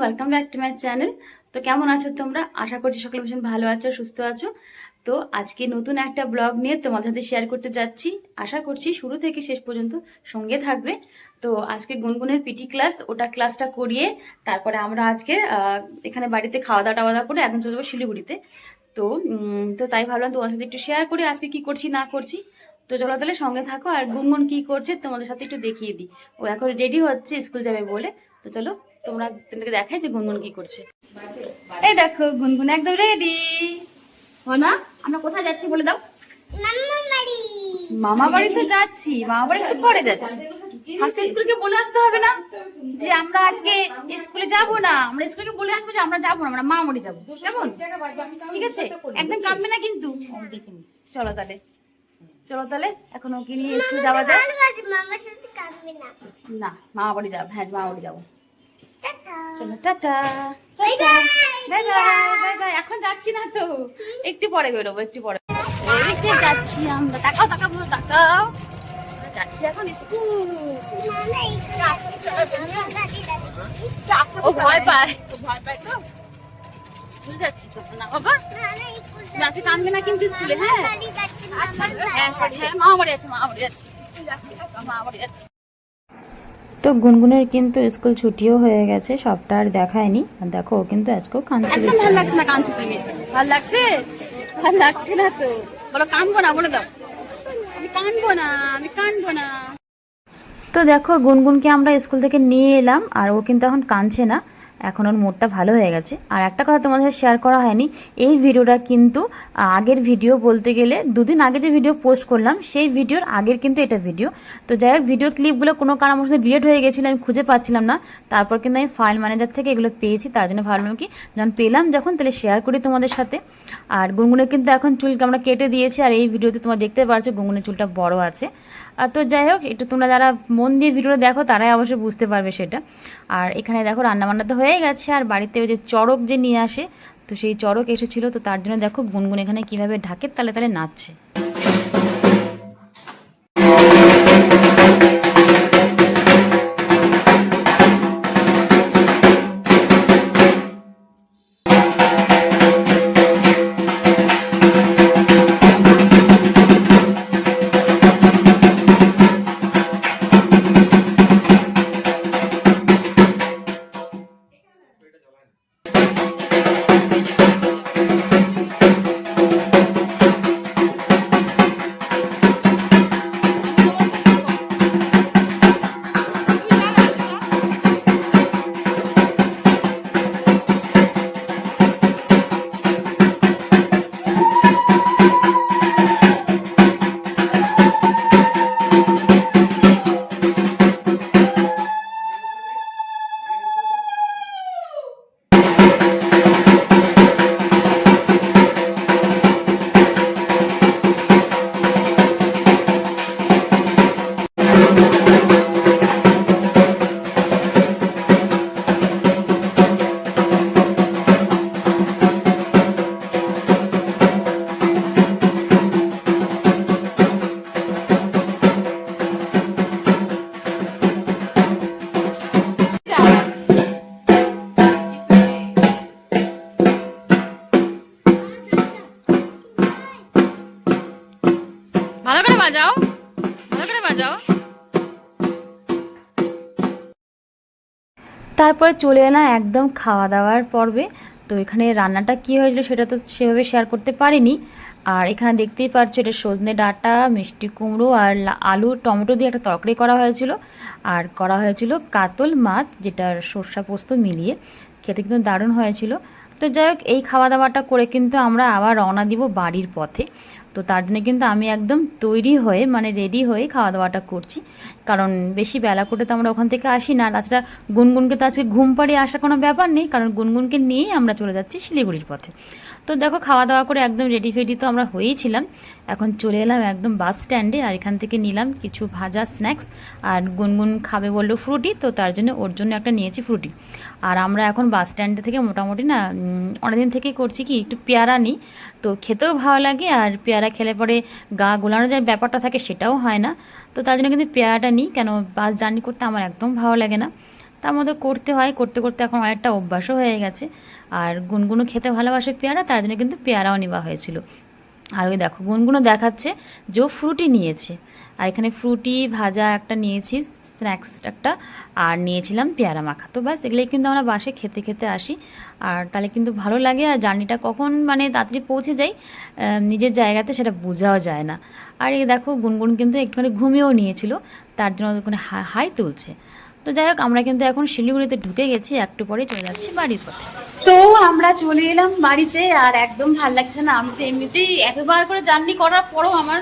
Welcome back to my channel তো কেমন আছো তোমরা? আশা করছি সকলে ভীষণ ভালো আছো, সুস্থ আছো। তো আজকে নতুন একটা ব্লগ নিয়ে তোমাদের সাথে শেয়ার করতে যাচ্ছি। আশা করছি শুরু থেকে শেষ পর্যন্ত সঙ্গে থাকবে। তো আজকে গুনগুনের পিটি ক্লাস ওটা ক্লাসটা করিয়ে তারপরে আমরা আজকে এখানে বাড়িতে খাওয়া দাওয়া টাওয়া দাওয়া করে একদম চলে যাব শিলিগুড়িতে। তো তো তাই ভাবলাম তোমার সাথে একটু শেয়ার করি, আজকে কি করছি, না করছি। তো চলো তাহলে সঙ্গে থাকো। আর গুনগুন কি করছে, তোমাদের সাথে একটু দেখিয়ে দিই। ও এখন রেডি হচ্ছে, স্কুল যাবে বলে। তো চলো তোমরা তোমাকে দেখাই যে গুনগুন কি করছে। এই দেখো গুনগুন একদম রেডি ও না আমরা কোথায় যাচ্ছি বলে দাও। মামা বাড়ি তো যাচ্ছি মামা বাড়ি একটু পরে যাচ্ছি। ফার্স্ট স্কুলকে বলে আসতে হবে না? যে আমরা আজকে স্কুলে যাব না আমরা স্কুলকে বলে আসব যে আমরা যাব না আমরা মামাবাড়ি যাব। কেমন? ঠিক আছে? একদম কাঁদবে না কিন্তু। চলো তাহলে। চলো তাহলে এখন ওকে নিয়ে স্কুলে যাওয়া যায় না। মামা বাড়ি যাব। হ্যাঁ মামা বাড়ি যাব। চলো tata bye bye bye bye এখন যাচ্ছি না তো। একটু পরে বেরোবো একটু পরে। এই যে যাচ্ছি আমরা। তাকাও তাকাও তাকাও। যাচ্ছি এখন স্কুল। ও ভয় পায়। ভয় পায় তো? স্কুল যাচ্ছি তো না বাবা। যাচ্ছি কানবে না কিন্তু স্কুলে হ্যাঁ? আচ্ছা হ্যাঁ হ্যাঁ মা বাড়ি আছে মা বাড়ি যাচ্ছি যাচ্ছি মা বাড়ি যাচ্ছি তো গুনগুনের কিন্তু স্কুল ছুটিও হয়ে গেছে সবটা আর দেখায়নি। আর দেখো ও কিন্তু আজকেও কাঁদছে ভালো লাগছে না কাঁদছে তুমি ভালো লাগছে? ভালো লাগছে না তো। বলো কাঁদবো না বলে দাও। আমি কাঁদবো না আমি কাঁদবো না। তো দেখো গুনগুনকে আমরা স্কুল থেকে নিয়ে এলাম আর ও কিন্তু এখন কাঁদছে না। এখন ওর মুডটা ভালো হয়ে গেছে। আর একটা কথা তোমাদের সাথে শেয়ার করা হয়নি, এই ভিডিওটা কিন্তু আগের ভিডিও বলতে গেলে, দুদিন আগে যে ভিডিও পোস্ট করলাম, সেই ভিডিওর আগের কিন্তু এটা ভিডিও তো যাই হোক ভিডিও ক্লিপগুলো কোনো কারণ আমার সাথে ডিলেট হয়ে গেছিল, আমি খুঁজে পাচ্ছিলাম না। তারপর কিন্তু আমি ফাইল ম্যানেজার থেকে এগুলো পেয়েছি, তার জন্য ভাবলাম কি, যখন পেলাম যখন, তাহলে শেয়ার করি তোমাদের সাথে। আর গুনগুনে কিন্তু এখন চুলকে আমরা কেটে দিয়েছি, আর এই ভিডিওতে তোমরা দেখতে পারছ, গুনগুনের চুলটা বড় আছে। তো যাই হোক, একটু তোমরা যারা মন দিয়ে ভিডিওটা দেখো, তারাই অবশ্যই বুঝতে পারবে সেটা। আর এখানে দেখো, রান্নাবান্না তো হয়ে গেছে, আর বাড়িতে ওই যে চড়ক যে নিয়ে আসে, তো সেই চড়ক এসেছিল, তো তার জন্য দেখো, গুনগুন এখানে কীভাবে ঢাকের তালে তালে নাচছে। তারপরে চলে এলাম একদম খাওয়া দাওয়ার পর্বে। তো এখানে রান্নাটা কি হয়েছিল সেটা তো সেভাবে শেয়ার করতে পারিনি। আর এখানে দেখতেই পারছ এটা সজনে ডাঁটা, মিষ্টি কুমড়ো আর আলু, টমেটো দিয়ে একটা তরকারি করা হয়েছিল। আর করা হয়েছিল কাতল মাছ যেটা সর্ষা পোস্ত মিলিয়ে। খেতে কিন্তু দারুণ হয়েছিল। তো যাই হোক, এই খাওয়া দাওয়াটা করে কিন্তু আমরা আবার রওনা দিব বাড়ির পথে। তো তার জন্য কিন্তু আমি একদম তৈরি হয়ে মানে রেডি হয়ে খাওয়া দাওয়াটা করছি। কারণ বেশি বেলা করে তো আমরা ওখান থেকে আসি না। তাছাড়া গুনগুনকে তো আজকে ঘুম পাড়িয়ে আসার কোনো ব্যাপার নেই, কারণ গুনগুনকে নিয়েই আমরা চলে যাচ্ছি শিলিগুড়ির পথে। তো দেখো খাওয়া দাওয়া করে একদম রেডি ফেডি তো আমরা হয়েই ছিলাম এখন চলে এলাম একদম বাস স্ট্যান্ডে আর এখান থেকে নিলাম কিছু ভাজা স্ন্যাক্স আর গুনগুন খাবে বলল ফ্রুটি তো তার জন্য ওর জন্য একটা নিয়েছি ফ্রুটি আর আমরা এখন বাস স্ট্যান্ডে থেকে মোটামুটি না অনেকদিন থেকেই করছি কি একটু পেয়ারা নিই। তো খেতেও ভালো লাগে আর পেয়ারা খেলে পরে গা গোলানো যে ব্যাপারটা থাকে সেটাও হয় না। তো তার জন্য কিন্তু পেয়ারাটা নিই, কেন বাস জার্নি করতে আমার একদম ভালো লাগে না। তার মধ্যে করতে হয়, করতে করতে এখন অনেকটা অভ্যাসও হয়ে গেছে। আর গুনগুনো খেতে ভালোবাসে পেয়ারা, তার জন্য কিন্তু পেয়ারাও নেওয়া হয়েছিল। আর ওই দেখো গুনগুনো দেখাচ্ছে যে ফ্রুটি নিয়েছে। আর এখানে ফ্রুটি, ভাজা একটা নিয়েছি, স্ন্যাক্স একটা, আর নিয়েছিলাম পেয়ারা মাখা। তো ব্যাস, এগুলোই কিন্তু আমরা বাসে খেতে খেতে আসি। আর তাহলে কিন্তু ভালো লাগে, আর জার্নিটা কখন মানে তাড়াতাড়ি পৌঁছে যাই নিজের জায়গাতে সেটা বোঝাও যায় না। আর এই দেখো গুনগুন কিন্তু একটুখানি ঘুমিয়েও নিয়েছিল, তার জন্য ওখানে হাই তুলছে। তো যাই হোক, আমরা কিন্তু এখন শিলিগুড়িতে ঢুকে গেছি, একটু পরে চলে যাচ্ছি বাড়ির পথে। তো আমরা চলে এলাম বাড়িতে, আর একদম ভালো লাগছে না। আমি তো এমনিতেই এতবার করে জার্নি করার পরও আমার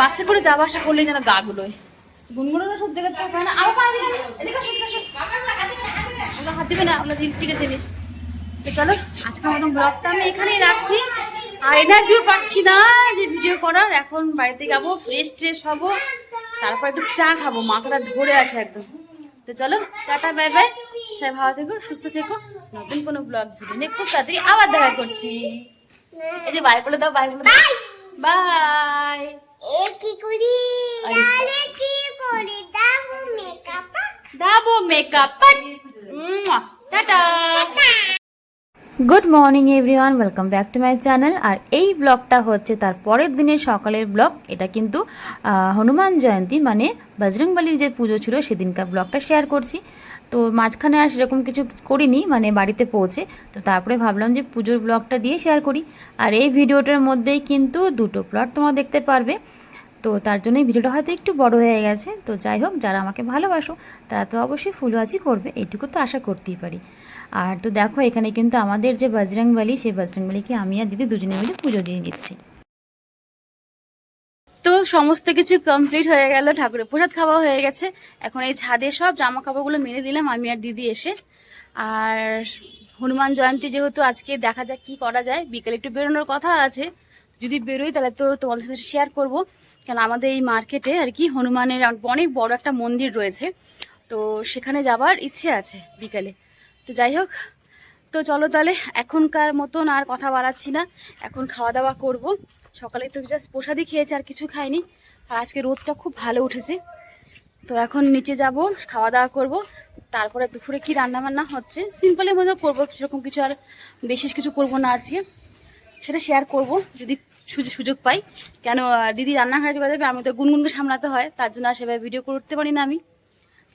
বাসে করে যাওয়া আসা করলে যেন গা গুলোয়। গুনগুলো সব জায়গায় থাকবে না। আমার হাত দিবে না থেকে জিনিস তো চলো, আজকের মতন ব্লগটা আমি এখানেই রাখছি। আর এনার্জিও পাচ্ছি না যে ভিডিও করার এখন বাড়িতে যাব ফ্রেশ ট্রেশ হব তারপর একটু চা খাব মাথাটা ধরে আছে একদম। তো চলো টাটা বাই বাই সবাই ভালো থেকো সুস্থ থেকো। নতুন কোনো ব্লগ ভিডিও নিয়ে খুব তাড়াতাড়ি আবার দেখা করছি। এই যে বাই বলে দাও বাই বলে দাও। বাই এ কি করি? আরে কি করি? দাও makeup দাবো makeup tata. Good morning everyone welcome back to my channel আর এই ব্লগটা হচ্ছে তার পরের দিনের সকালের ব্লগ এটা কিন্তু হনুমান জয়ন্তী মানে বজরংবলির যে পুজো ছিল, সেদিনকার ব্লগটা শেয়ার করছি। তো মাঝখানে আর সেরকম কিছু করিনি মানে বাড়িতে পৌঁছে। তো তারপরে ভাবলাম যে পুজোর ব্লগটা দিয়ে শেয়ার করি। আর এই ভিডিওটার মধ্যেই কিন্তু দুটো প্লট তোমরা দেখতে পারবে। তো তার জন্যই ভিডিওটা হয়তো একটু বড় হয়ে গেছে। তো যাই হোক, যারা আমাকে ভালোবাসো, তারা তো অবশ্যই ফুলবাজি করবে। এইটুকু তো আশা করতেই পারি। আর তো দেখো, এখানে কিন্তু আমাদের যে বজরংবলী সেই বজরংবলীকে আমি আর দিদি দুজনে মিলে পুজো দিয়ে দিচ্ছি। তো সমস্ত কিছু কমপ্লিট হয়ে গেল, ঠাকুরের প্রসাদ খাওয়া হয়ে গেছে। এখন এই ছাদে সব জামা কাপড়গুলো মেরে দিলাম, আমি আর দিদি এসে। আর হনুমান জয়ন্তী যেহেতু আজকে দেখা যাক কি করা যায়, বিকেলে একটু বেরোনোর কথা আছে। যদি বেরোই, তাহলে তো তোমাদের সাথে শেয়ার করব। কেন আমাদের এই মার্কেটে আর কি হনুমানের অনেক বড় একটা মন্দির রয়েছে। তো সেখানে যাবার ইচ্ছে আছে বিকেলে। তো যাই হোক, তো চলো তাহলে এখনকার মতন আর কথা বাড়াচ্ছি না। এখন খাওয়া দাওয়া করব। সকালে তো জাস্ট প্রসাদই খেয়েছি, আর কিছু খাইনি। আর আজকে রোদটা খুব ভালো উঠেছে। তো এখন নিচে যাব খাওয়া দাওয়া করব। তারপরে দুপুরে কি রান্না বান্না হচ্ছে, সিম্পলের মধ্যে করব, সেরকম কিছু আর বিশেষ কিছু করব না আজকে। সেটা শেয়ার করব, যদি সুযোগ পাই। কেন দিদি রান্নাঘরে চলে যাবে, আমি তো গুনগুনকে সামলাতে হয়, তার জন্য আর সেভাবে ভিডিও করতে পারি না আমি।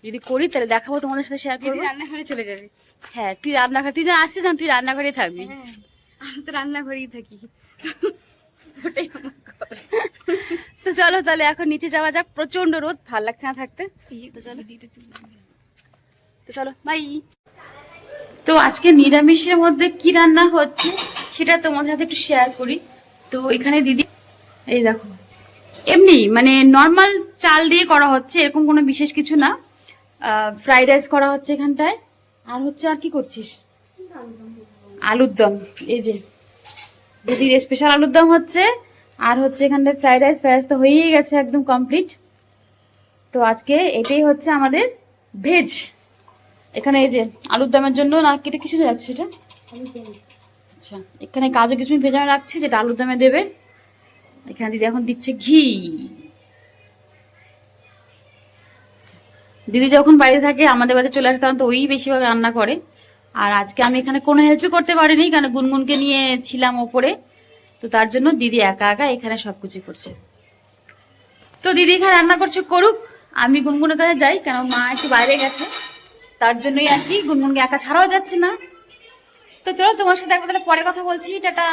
যদি করি তাহলে দেখাবো তোমাদের সাথে শেয়ার করব। রান্নাঘরে চলে যাবে। হ্যাঁ তুই রান্নাঘর তুই যখন আসছিস না তুই রান্নাঘরেই থাকবি। হ্যাঁ আমি তো রান্নাঘরেই থাকি। ওটাই তো চলো তাহলে এখন নিচে যাওয়া যাক প্রচণ্ড রোদ ভালো লাগছে না থাকতে? তো চলো। তো চলো বাই তো আজকে নিরামিষের মধ্যে কি রান্না হচ্ছে সেটা তোমাদের সাথে একটু শেয়ার করি। তো এখানে দিদি এই দেখো। এমনি মানে নর্মাল চাল দিয়ে করা হচ্ছে এরকম কোনো বিশেষ কিছু না। ফ্রাইড রাইস করা হচ্ছে এখানটায়। আর হচ্ছে আর কি করছিস? আলুর দম। এই যে, দিদির স্পেশাল আলুর দম হচ্ছে। আর হচ্ছে এখানটায় ফ্রাইড রাইস ফ্রাইড রাইস তো হয়েই গেছে একদম কমপ্লিট তো আজকে এটাই হচ্ছে আমাদের ভেজ এখানে এই যে, আলুর দমের জন্য না কেটে কিছু যাচ্ছে সেটা আচ্ছা এখানে কাজু কিশমিশ ভেজানো রাখছে, যেটা আলুর দমে দেবে। এখানে দিদি এখন দিচ্ছে ঘি। দিদি যখন বাইরে থাকে, আমাদের বাড়িতে চলে আসে, তখন তো ওই বেশিরভাগ রান্না করে। আর আজকে আমি এখানে কোনো হেল্পই করতে পারিনি কারণ গুনগুনকে নিয়ে ছিলাম ওপরে। তো তার জন্য দিদি একা একা এখানে সবকিছু করছে। তো দিদি এখানে রান্না করছে, করুক, আমি গুনগুনের কাছে যাই, কেন মা একটু বাইরে গেছে। তার জন্যই আর কি গুনগুনকে একা ছাড়াও যাচ্ছে না। তো চলো তোমার সাথে একবার তাহলে পরে কথা বলছি, টাটা।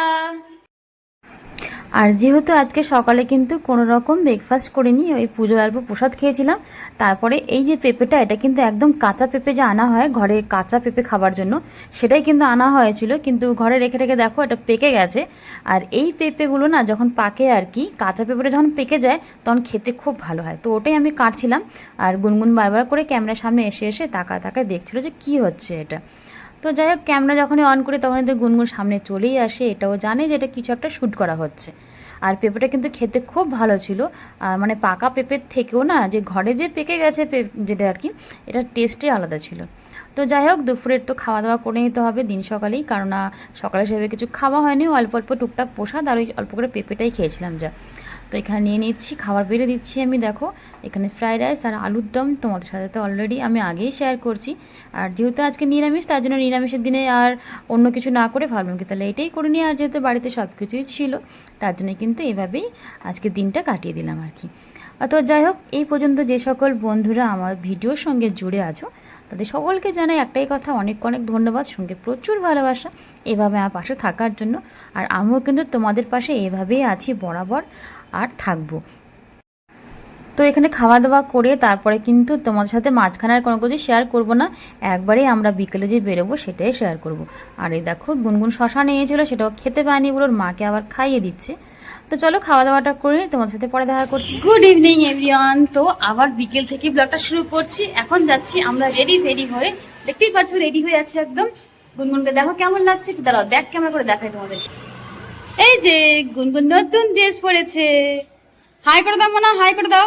আর যেহেতু আজকে সকালে কিন্তু কোনো রকম ব্রেকফাস্ট করিনি, ওই পুজোর অল্প প্রসাদ খেয়েছিলাম। তারপরে এই যে পেঁপেটা, এটা কিন্তু একদম কাঁচা পেঁপে যে আনা হয় ঘরে কাঁচা পেঁপে খাবার জন্য, সেটাই কিন্তু আনা হয়েছিল। কিন্তু ঘরে রেখে রেখে দেখো, এটা পেকে গেছে। আর এই পেঁপেগুলো না, যখন পাকে আর কি, কাঁচা পেঁপেটা যখন পেকে যায়, তখন খেতে খুব ভালো হয়। তো ওটাই আমি কাটছিলাম। আর গুনগুন বারবার করে ক্যামেরার সামনে এসে এসে তাকা তাকা দেখছিল যে কি হচ্ছে এটা। তো যাই হোক ক্যামেরা যখনই অন করি তখন তো গুনগুন সামনে চলেই আসে। এটাও জানে যে এটা কিছু একটা শ্যুট করা হচ্ছে। আর পেঁপেটা কিন্তু খেতে খুব ভালো ছিল। আর মানে পাকা পেঁপের থেকেও না, যে ঘরে যে পেকে গেছে যেটা আর কি এটার টেস্টই আলাদা ছিল। তো যাই হোক, দুপুরের তো খাওয়া দাওয়া করে নিতে হবে দিন সকালেই। কারণ সকালে সেভাবে কিছু খাওয়া হয়নি, অল্প অল্প টুকটাক প্রসাদ আর ওই অল্প করে পেঁপেটাই খেয়েছিলাম যা। তো এখানে নিয়ে নিচ্ছি, খাবার বেড়ে দিচ্ছি আমি, দেখো। এখানে ফ্রাইড রাইস আর আলুর দম তোমাদের সাথে তো অলরেডি আমি আগেই শেয়ার করছি। আর যেহেতু আজকে নিরামিষ, তার জন্য নিরামিষের দিনে আর অন্য কিছু না করে ভাবলাম কি তাহলে এটাই করে নিই। আর যেহেতু বাড়িতে সব কিছুই ছিল, তার জন্য কিন্তু এভাবেই আজকে দিনটা কাটিয়ে দিলাম আর কি। তো যাই হোক, এই পর্যন্ত যে সকল বন্ধুরা আমার ভিডিওর সঙ্গে জুড়ে আছো, তাদের সকলকে জানাই একটাই কথা, অনেক অনেক ধন্যবাদ। সঙ্গে প্রচুর ভালোবাসা, এভাবে আমার পাশে থাকার জন্য। আর আমিও কিন্তু তোমাদের পাশে এভাবেই আছি বরাবর। আর থাকব। তো এখানে খাওয়া দাওয়া করে তারপরে কিন্তু তোমাদের সাথে মাঝখানে আর কোনো কিছু শেয়ার করব না। একবারেই আমরা বিকেলে যে বেরোবো সেটাই শেয়ার করব। আর এই দেখো গুনগুন শশা নিয়েছিল সেটাও খেতে পায়নি বলে ওর মাকে আবার খাইয়ে দিচ্ছে। তো চলো খাওয়া দাওয়াটা করে নিই, তোমাদের সাথে পরে দেখা করছি। গুড ইভিনিং এভরিওয়ান তো আবার বিকেল থেকে ব্লগটা শুরু করছি। এখন যাচ্ছি আমরা রেডি রেডি হয়ে দেখতেই পাচ্ছ রেডি হয়ে আছি একদম। গুনগুনকে দেখো কেমন লাগছে একটু দাঁড়াও ব্যাক ক্যামেরা করে দেখাই তোমাদের এই যে গুনগুন নতুন ড্রেস পরেছে। হাই করে দাও মনে, হাই করে দাও।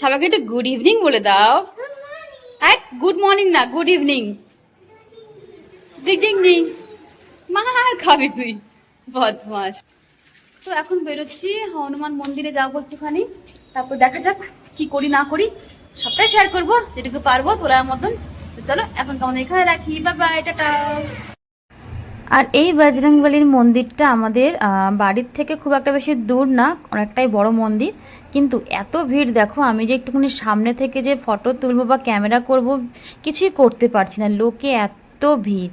সবাইকে একটু গুড ইভিনিং বলে দাও। গুড মর্নিং না গুড ইভিনিং দিক দিক মার খাবি তুই। বদমাস। তো এখন বেরোচ্ছি, হনুমান মন্দিরে যাব একটুখানি। তারপর দেখা যাক কি করি, না করি। সবটাই শেয়ার করব, যেটুকু পারব তোলার মতন। চলো, এখন কেমন এখানে রাখি। বাবা টাটা। আর এই বজরংবলির মন্দিরটা আমাদের বাড়ির থেকে খুব একটা বেশি দূর না, অনেকটাই বড় মন্দির। কিন্তু এত ভিড়, দেখো, আমি যে একটুখানি সামনে থেকে যে ফটো তুলবো বা ক্যামেরা করব, কিছুই করতে পারছি না। লোকে এত ভিড়।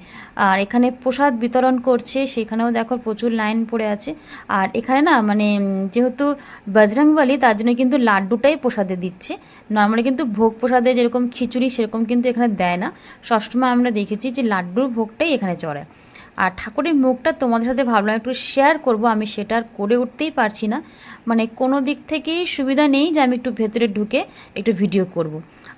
আর এখানে প্রসাদ বিতরণ করছে, সেখানেও দেখো প্রচুর লাইন পড়ে আছে। আর এখানে না মানে যেহেতু বজরংবলী, তার জন্য কিন্তু লাড্ডুটাই প্রসাদে দিচ্ছে। নর্মালি কিন্তু ভোগ প্রসাদে যেরকম খিচুড়ি, সেরকম কিন্তু এখানে দেয় না। সবসময় আমরা দেখেছি যে লাড্ডুর ভোগটাই এখানে চড়ে। আর ঠাকুরের মুখটা তোমাদের সাথে ভাবলাম একটু শেয়ার করব, আমি সেটা আর করে উঠতেই পারছি না। মানে কোনো দিক থেকেই সুবিধা নেই যে আমি একটু ভেতরে ঢুকে একটু ভিডিও করব।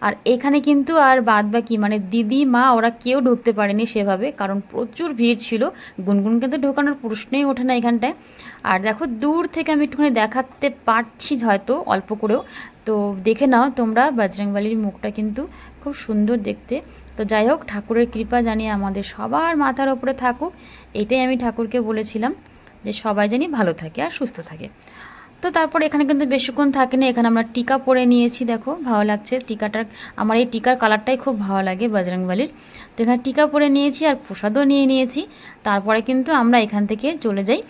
আর এখানে কিন্তু আর বাদ বাকি মানে দিদি, মা, ওরা কেউ ঢুকতে পারেনি সেভাবে, কারণ প্রচুর ভিড় ছিল। গুনগুন কিন্তু ঢোকানোর প্রশ্নই ওঠে না এখানটায়। আর দেখো, দূর থেকে আমি একটুখানি দেখাতে পারছি হয়তো, অল্প করেও। তো দেখে নাও তোমরা, বজরংবলির মুখটা কিন্তু খুব সুন্দর দেখতে। তো যাই হোক, ঠাকুরের কৃপা জানিয়ে আমাদের সবার মাথার ওপরে থাকুক, এটাই আমি ঠাকুরকে বলেছিলাম যে সবাই জানি ভালো থাকে আর সুস্থ থাকে। তো তারপর এখানে কিন্তু বেশিক্ষণ থাকে না এখানে আমরা টিকা পরে নিয়েছি, দেখো, ভালো লাগছে। টিকাটার, আমার এই টিকার কালারটাই খুব ভালো লাগে বজরংবলির। তো এখানে টিকা পরে নিয়েছি আর প্রসাদও নিয়ে নিয়েছি। তারপরে কিন্তু আমরা এখান থেকে চলে যাই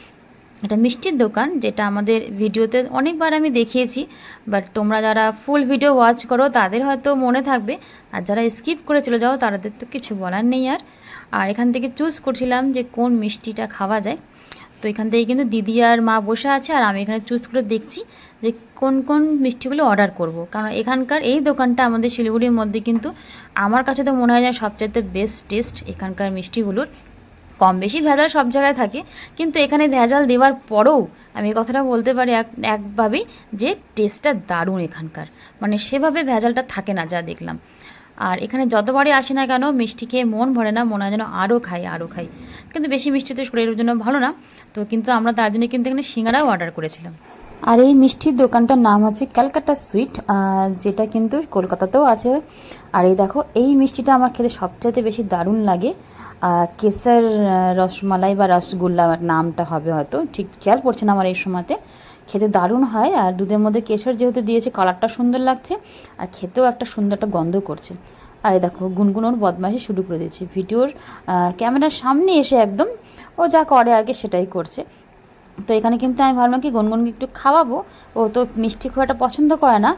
এটা মিষ্টির দোকান যেটা আমাদের ভিডিওতে অনেকবার আমি দেখিয়েছি বাট তোমরা যারা ফুল ভিডিও ওয়াচ করো, তাদের হয়তো মনে থাকবে। আর যারা স্কিপ করে চলে যাও, তাদের তো কিছু বলার নেই আর। আর এখান থেকে চুজ করছিলাম যে কোন মিষ্টিটা খাওয়া যায়। তো এখান থেকে কিন্তু দিদি আর মা বসে আছে, আর আমি এখানে চুজ করে দেখছি যে কোন কোন মিষ্টিগুলো অর্ডার করব। কারণ এখানকার এই দোকানটা আমাদের শিলিগুড়ির মধ্যে কিন্তু আমার কাছে তো মনে হয় যে সবচাইতে বেস্ট টেস্ট এখানকার মিষ্টিগুলোর। কম বেশি ভেজাল সব জায়গায় থাকে, কিন্তু এখানে ভেজাল দেওয়ার পরেও আমি এই কথাটা বলতে পারি এক একভাবেই যে টেস্টটা দারুণ এখানকার। মানে সেভাবে ভেজালটা থাকে না যা দেখলাম। আর এখানে যতবারই আসি না কেন মিষ্টি খেয়ে মন ভরে না, মনে হয় যেন আরও খাই আরও খাই। কিন্তু বেশি মিষ্টি তো শরীরের জন্য ভালো না, তো কিন্তু আমরা তার জন্য কিন্তু এখানে সিঙ্গারাও অর্ডার করেছিলাম। আর এই মিষ্টির দোকানটার নাম হচ্ছে ক্যালকাটা সুইট যেটা কিন্তু কলকাতাতেও আছে। আর এই দেখো, এই মিষ্টিটা আমার খেতে সবচাইতে বেশি দারুণ লাগে। কেসার রসমালাই বা রসগোল্লা নামটা হবে হয়তো। ঠিক খেয়াল পড়ছে না আমার এই সময়তে। খেতে দারুণ হয় আর দুধের মধ্যে কেশর যেহেতু দিয়েছে, কালারটা সুন্দর লাগছে আর খেতেও একটা সুন্দর একটা গন্ধ করছে। আর দেখো, গুনগুনোর বদমাইশি শুরু করে দিয়েছে। ভিডিওর ক্যামেরার সামনে এসে একদম ও যা করে আর কি সেটাই করছে। তো এখানে কিন্তু আমি ভাবলাম কি গুনগুনকে একটু খাওয়াবো। ও তো মিষ্টি খুব একটা পছন্দ করে না।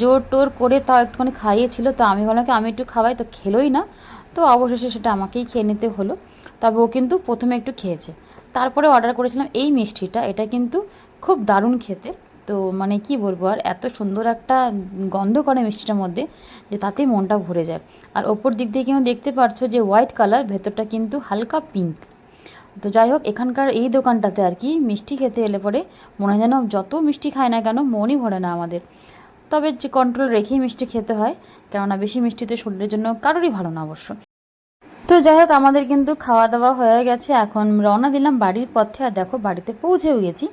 জোর টোর করে তাও একটুখানি খাইয়েছিল। তো আমি ভাবলাম কি আমি একটু খাওয়াই, তো খেলোই না। তো অবশেষে সেটা আমাকেই খেয়ে নিতে হলো। তবে ও কিন্তু প্রথমে একটু খেয়েছে। তারপরে অর্ডার করেছিলাম এই মিষ্টিটা। এটা কিন্তু খুব দারুণ খেতে। তো মানে কি বলব আর, এত সুন্দর একটা গন্ধ করে মিষ্টিটার মধ্যে যে তাতেই মনটা ভরে যায়। আর ওপর দিক দিয়ে কিন্তু দেখতে পারছ যে হোয়াইট কালার ভেতরটা কিন্তু হালকা পিঙ্ক তো যাই হোক, এখানকার এই দোকানটাতে আর কি মিষ্টি খেতে এলে পরে মনে হয় যেন যত মিষ্টি খায় না কেন, মনই ভরে না আমাদের। তবে যে কন্ট্রোল রেখেই মিষ্টি খেতে হয়, কেননা বেশি মিষ্টিতে শরীরের জন্য কারোরই ভালো না অবশ্য। তো যাই হোক, আমাদের কিন্তু খাওয়া দাওয়া হয়ে গেছে। এখন রওনা দিলাম বাড়ির পথে আর দেখো বাড়িতে পৌঁছেও গেছি।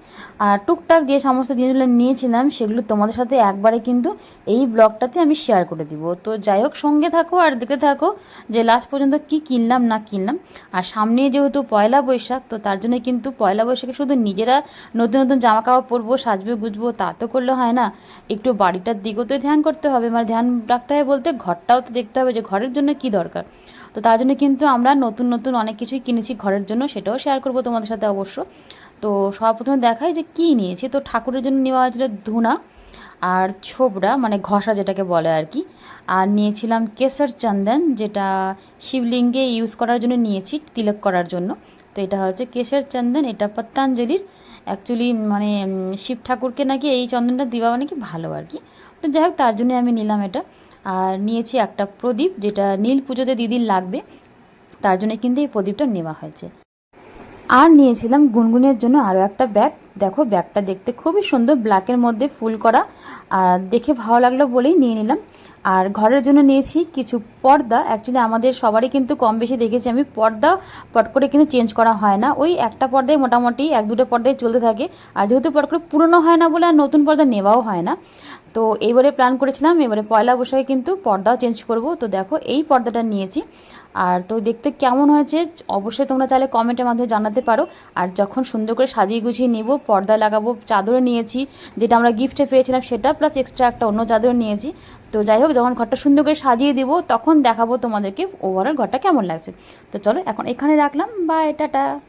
আর টুকটাক যে সমস্ত জিনিসগুলো নিয়েছিলাম, সেগুলো তোমাদের সাথে একবারে কিন্তু এই ব্লগটাতে আমি শেয়ার করে দিব। তো যাই হোক, সঙ্গে থাকো আর দেখে থাকো যে লাস্ট পর্যন্ত কি কিনলাম, না কিনলাম। আর সামনে যেহেতু পয়লা বৈশাখ, তো তার জন্য কিন্তু পয়লা বৈশাখে শুধু নিজেরা নতুন নতুন জামা কাপড় পরবো, সাজবে, গুজবো, তা তো করলে হয় না। একটু বাড়িটার দিকেও তো ধ্যান করতে হবে। মানে ধ্যান রাখতে হবে বলতে ঘরটাও তো দেখতে হবে যে ঘরের জন্য কি দরকার। তো তার জন্য কিন্তু আমরা নতুন নতুন অনেক কিছুই কিনেছি ঘরের জন্য, সেটাও শেয়ার করব তোমাদের সাথে অবশ্য। তো সর্বপ্রথমে দেখাই যে কি নিয়েছি। তো ঠাকুরের জন্য নেওয়া হয়েছিল ধুনা আর ছোবড়া মানে ঘষা যেটাকে বলে আর কি। আর নিয়েছিলাম কেশর চন্দন, যেটা শিবলিঙ্গে ইউজ করার জন্য নিয়েছি, তিলক করার জন্য। তো এটা হচ্ছে কেশর চন্দন, এটা পতঞ্জলির অ্যাকচুয়ালি মানে শিব ঠাকুরকে নাকি এই চন্দনটা দেওয়া নাকি ভালো আর কি। তো যাই হোক, তার জন্য আমি নিলাম এটা। আর নিয়েছি একটা প্রদীপ, যেটা নীল পুজোতে দিদির লাগবে। তার জন্য কিন্তু এই প্রদীপটা নেওয়া হয়েছে। আর নিয়েছিলাম গুনগুনের জন্য আরও একটা ব্যাগ। দেখো, ব্যাগটা দেখতে খুবই সুন্দর ব্ল্যাকের মধ্যে ফুল করা। আর দেখে ভালো লাগল বলেই নিয়ে নিলাম। আর ঘরের জন্য নিয়েছি কিছু পর্দা। অ্যাকচুয়ালি আমাদের সবারই কিন্তু কম বেশি দেখেছি আমি। পর্দা পট করে কিন্তু চেঞ্জ করা হয় না। ওই একটা পর্দায় মোটামুটি এক দুটো পর্দায় চলতে থাকে। আর যেহেতু পট করে পুরনো হয় না বলে আর নতুন পর্দা নেওয়াও হয় না। তো এইবারে প্ল্যান করেছিলাম। এবারে পয়লা বৈশাখে কিন্তু পর্দাও চেঞ্জ করব। তো দেখো, এই পর্দাটা নিয়েছি। আর তো দেখতে কেমন হয়েছে, অবশ্যই তোমরা চাইলে কমেন্টের মাধ্যমে জানাতে পারো। আর যখন সুন্দর করে সাজিয়ে গুছিয়ে নেব, পর্দা লাগাবো, চাদরও নিয়েছি, যেটা আমরা গিফটে পেয়েছিলাম সেটা প্লাস এক্সট্রা একটা অন্য চাদর নিয়েছি। তো যাই হোক, যখন ঘরটা সুন্দর করে সাজিয়ে দিব, তখন দেখাবো তোমাদেরকে ওভারঅল ঘরটা কেমন লাগছে। তো চলো, এখন এখানে রাখলাম। বা টাটা।